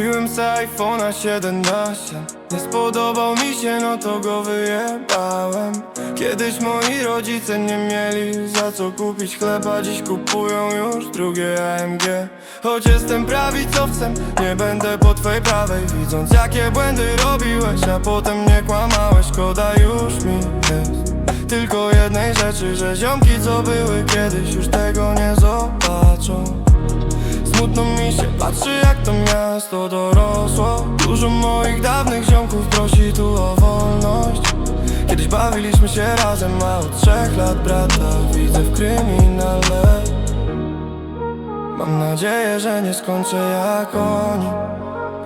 Kupiłem se iPhone'a 17 Nie spodobał mi się, no to go wyjebałem. Kiedyś moi rodzice nie mieli za co kupić chleba Dziś kupują już drugie AMG Choć jestem prawicowcem, nie będę po twej prawej. Widząc jakie błędy robiłeś, a potem nie kłamałeś Szkoda już mi jest. Tylko jednej rzeczy, że ziomki co były kiedyś już tego nie zobaczą Smutno mi się patrzy jak to miasto dorosło. Dużo moich dawnych ziomków prosi tu o wolność. Kiedyś bawiliśmy się razem, a od trzech lat brata widzę w kryminale. Mam nadzieję, że nie skończę jak oni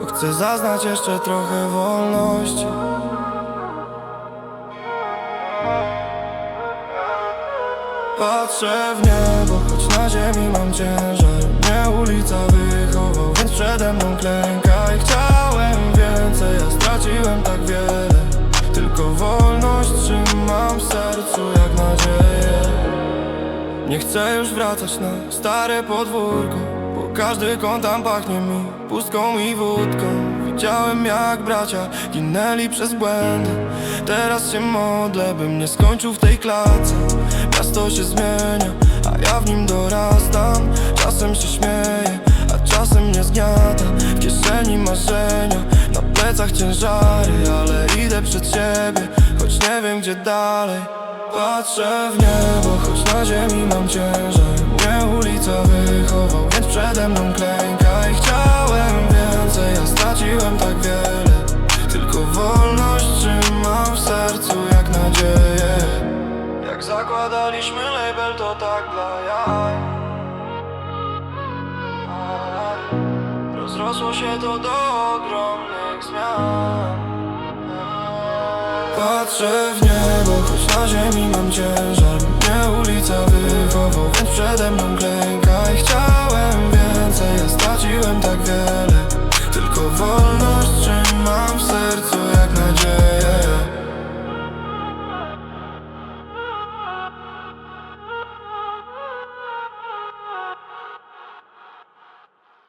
Bo chcę zaznać jeszcze trochę wolności. Patrzę w niebo, choć na ziemi mam ciężar ulica wychował, więc przede mną klęka I chciałem więcej, a straciłem tak wiele. Tylko wolność trzymam w sercu jak nadzieję. Nie chcę już wracać na stare podwórko Bo każdy kąt tam pachnie mi pustką i wódką Widziałem jak bracia ginęli przez błędy. Teraz się modlę, bym nie skończył w tej klatce. Miasto się zmienia, a ja w nim dorastam. Czasem się śmieję, a czasem mnie zgniata W kieszeni marzenia, na plecach ciężary Ale idę przed siebie, choć nie wiem gdzie dalej. Patrzę w niebo, choć na ziemi mam ciężar. Mnie ulica wychował, więc przede mną Zakładaliśmy label, to tak dla jaj. Rozrosło się to do ogromnych zmian. Patrzę w niebo, choć na ziemi mam ciężar.